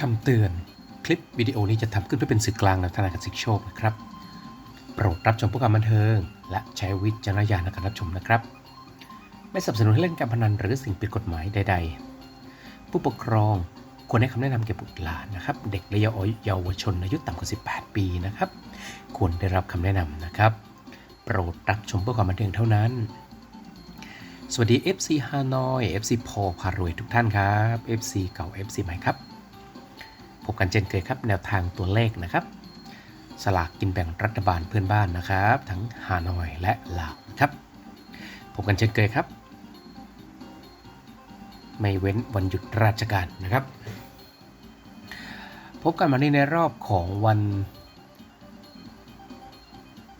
คำเตือน คลิปวิดีโอนี้จะทำขึ้นเพื่อเป็นสื่อกลางแนวทางการสิกโชคนะครับ โปรดรับชมเพื่อความบันเทิง และใช้วิจารณญาณในการรับชมนะครับ ไม่สนับสนุนให้เล่นการพนันหรือสิ่งผิดกฎหมายใด ๆ ผู้ปกครองควรให้คำแนะนำแก่บุตรหลานนะครับ เด็กและเยาวชนอายุต่ำกว่า 18 ปีนะครับ ควรได้รับคำแนะนำนะครับ โปรดรับชมเพื่อความบันเทิงเท่านั้น สวัสดี FC ฮานอย FC พอพารวยทุกท่านครับ FC เก่า FC ใหม่ครับ พบกันเช่นเคยครับแนวทางตัวเลขนะครับ สลากกินแบ่งรัฐบาลเพื่อนบ้านนะครับ ทั้งฮานอยและลาวนะครับพบกันเช่นเคยครับ ไม่เว้นวันหยุดราชการนะครับ พบกันมาในในรอบของวัน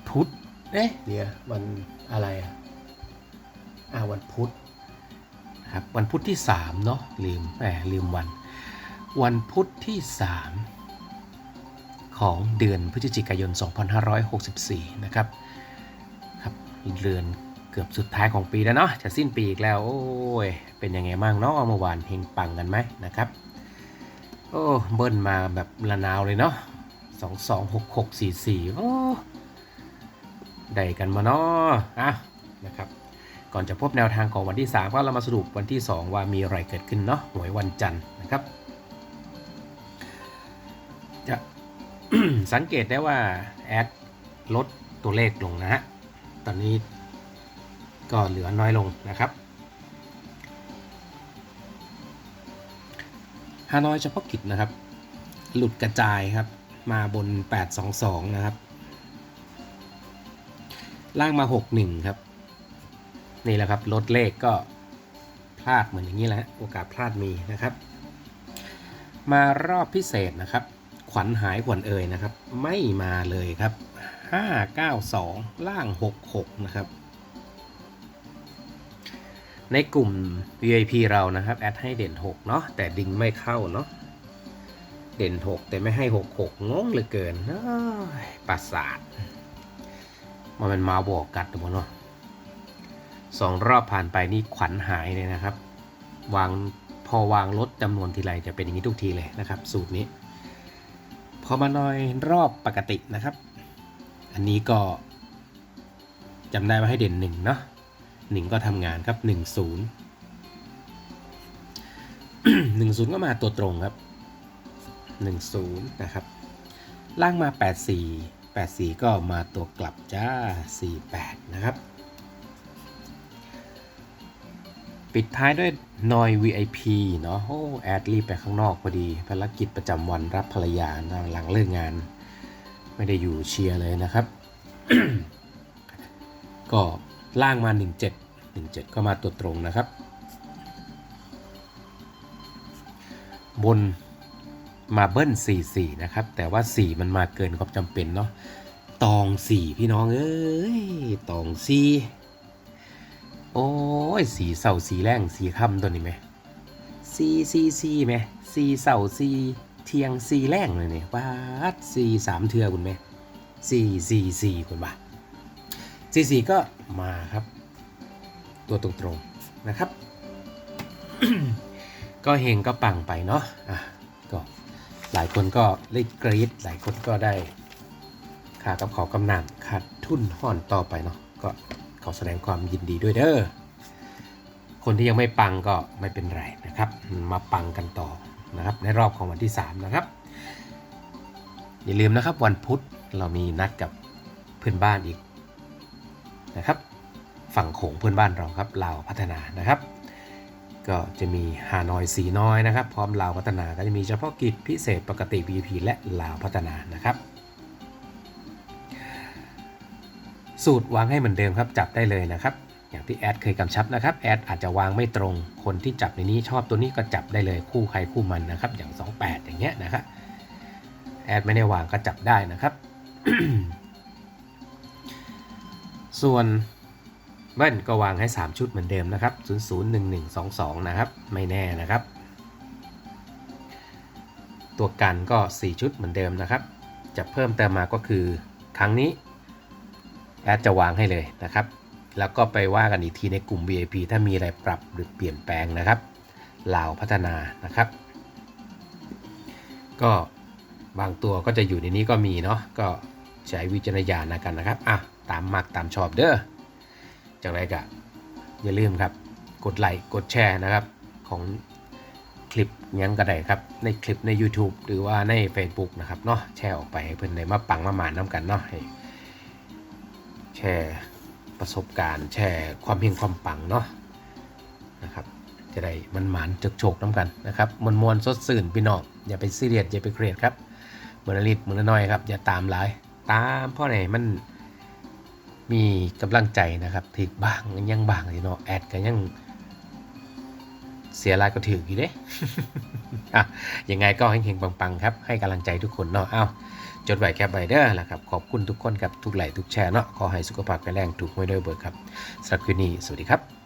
พุธเอ๊ะเดี๋ยววันอะไรอะอ่าวันพุธนะครับวันพุธที่3เนาะลืมแหมลืมวัน วันพุธที่ 3 ของเดือนพฤศจิกายน 2564 นะครับครับเดือนเกือบสุดท้ายของปีแล้วเนาะจะสิ้นปีอีกแล้ว โอ้ย เป็นยังไงบ้างเนาะเมื่อวานเฮงปังกันไหมนะครับโอ้เบิ้ลมาแบบละนาวเลยเนาะสองสองหกหกสี่สี่โอ้ได้กันมาเนาะอะนะครับก่อนจะพบแนวทางของวันที่3ก็เรามาสรุปวันที่ 2 ว่ามีอะไรเกิดขึ้นเนาะหวยวันจันทร์นะครับ สังเกตได้ว่าแอดลดตัวเลขลงนะฮะ ตอนนี้ก็เหลือน้อยลงนะครับฮานอยเฉพาะกิจนะครับ หลุดกระจายครับ มาบน 822 นะครับ ล่างมา 61 ครับ นี่แหละครับลดเลขก็พลาดเหมือนอย่างนี้แหละฮะโอกาสพลาดมีนะครับ มารอบพิเศษนะครับ ขวัญหายขวัญเอ่ยนะครับ ไม่มาเลยครับ 592 ล่าง 66 นะครับ ในกลุ่ม VIP เรานะครับ แอดให้เด่น 6 เนาะแต่ดิงไม่เข้าเนาะเด่น 6 แต่ไม่ให้ 66 งงเหลือเกินประสาทมันเป็นมาบอกกัดหรือเปล่าเนาะสองรอบผ่านไปนี่ขวัญหายเลยนะครับ วางพอวางลดจำนวนทีไรจะเป็นอย่างนี้ทุกทีเลยนะครับ สูตรนี้ พอมานอยรอบปกตินะครับ อันนี้ก็จำได้ว่าให้เด่นหนึ่งเนาะหนึ่งก็ทำงานครับหนึ่งศูนย์หนึ่งศูนย์ก็มาตัวตรงครับหนึ่งศูนย์นะครับ ล่างมาแปดสี่แปดสี่ก็มาตัวกลับจ้าสี่แปดนะครับ ปิดท้ายด้วยนอย VIP เนาะโอ้แอดรีบไปข้างนอกพอดีภารกิจประจำวันรับภรรยาหลังเลิกงาน ไม่ได้อยู่เชียร์เลยนะครับ ก็ล่างมา 17 17 ก็มาตัวตรงนะครับ บนมาเบิ้ล44 นะครับ แต่ว่า 4 มันมาเกินความจำเป็นเนาะตอง 4 พี่น้อง เอ้ย ตอง 4 โอ้ยสีเสาสีแรงสีค่ำตัวนี้ไหมสีสีสีไหมสีเสาสีเทียงสีแรงเลยเนี่ยว้าดสีสามเทือคุณไหมสีสีสีคุณบ้าสีสีก็มาครับ ตัวตรงๆนะครับ ก็เฮงก็ปังไปเนาะอะก็หลายคนก็ได้กรี๊ดหลายคนก็ได้ค่ากับขอกำนำขาดทุนห่อนต่อไปเนาะ ก็ขอแสดงความยินดีด้วยเด้อคนที่ยังไม่ปังก็ไม่เป็นไรนะครับ มาปังกันต่อนะครับ ในรอบของวันที่ 3 นะครับ อย่าลืมนะครับวันพุธเรามีนัดกับเพื่อนบ้านอีกนะครับ ฝั่งโขงเพื่อนบ้านเราครับลาวพัฒนานะครับ ก็จะมีฮานอยสีน้อยนะครับ พร้อมลาวพัฒนาก็จะมีเฉพาะกิจพิเศษปกติ VIP และลาวพัฒนานะครับ สูตรวางให้เหมือนเดิมครับจับได้เลยนะครับ อย่างที่แอดเคยกำชับนะครับแอดอาจจะวางไม่ตรง คนที่จับในนี้ชอบตัวนี้ก็จับได้เลยคู่ใครคู่มันนะครับ อย่าง 28 อย่างเงี้ยนะครับแอดไม่ได้วางก็จับได้นะครับ ส่วนเบิ้ลก็วางให้ 3 ชุดเหมือนเดิมนะครับ 001122 นะครับ ไม่แน่นะครับ ตัวกันก็ 4 ชุดเหมือนเดิมนะครับ จะเพิ่มเติมมาก็คือครั้งนี้ แอดจะวางให้เลยนะครับ แล้วก็ไปว่ากันอีกทีในกลุ่ม VIP ถ้ามีอะไรปรับหรือเปลี่ยนแปลงนะครับลาวพัฒนานะครับ ก็บางตัวก็จะอยู่ในนี้ก็มีเนาะก็ใช้วิจารณญาณกันนะครับอะตามมักตามชอบเด้อจังไรก็อย่าลืมครับ กดไลค์กดแชร์นะครับของคลิปยังก็ได้ครับในคลิปใน YouTube หรือว่าใน Facebook นะครับเนาะแชร์ออกไปให้เพื่อนได้มาปังมาหมานน้ำกันเนาะ แชร์ประสบการณ์ แชร์ความเพียงความปังเนาะนะครับจะได้มันหมานจกโฉกน้ำกันนะครับมวลมวลสดสื่นพี่น้องอย่าไปซีเรียสอย่าไปเครียดครับเหมื่อละนิดเหมือละน้อยครับอย่าตามหลายตามเพราะไหนมันมีกำลังใจนะครับถึกบ้างยังบ้างสิเนาะแอดก็ยังเสียรายก็ถืออยู่เด้อะยังไงก็ให้เฮงปังๆครับให้กำลังใจทุกคนเนาะเอ้า จดไว้แคปไว้เด้อละครับ ขอบคุณทุกคนครับ ทุกไลค์ทุกแชร์เนาะขอให้สุขภาพแข็งแรงถูกไม่ด้วยเบิกครับสำหรับคืนนี้ สวัสดีครับ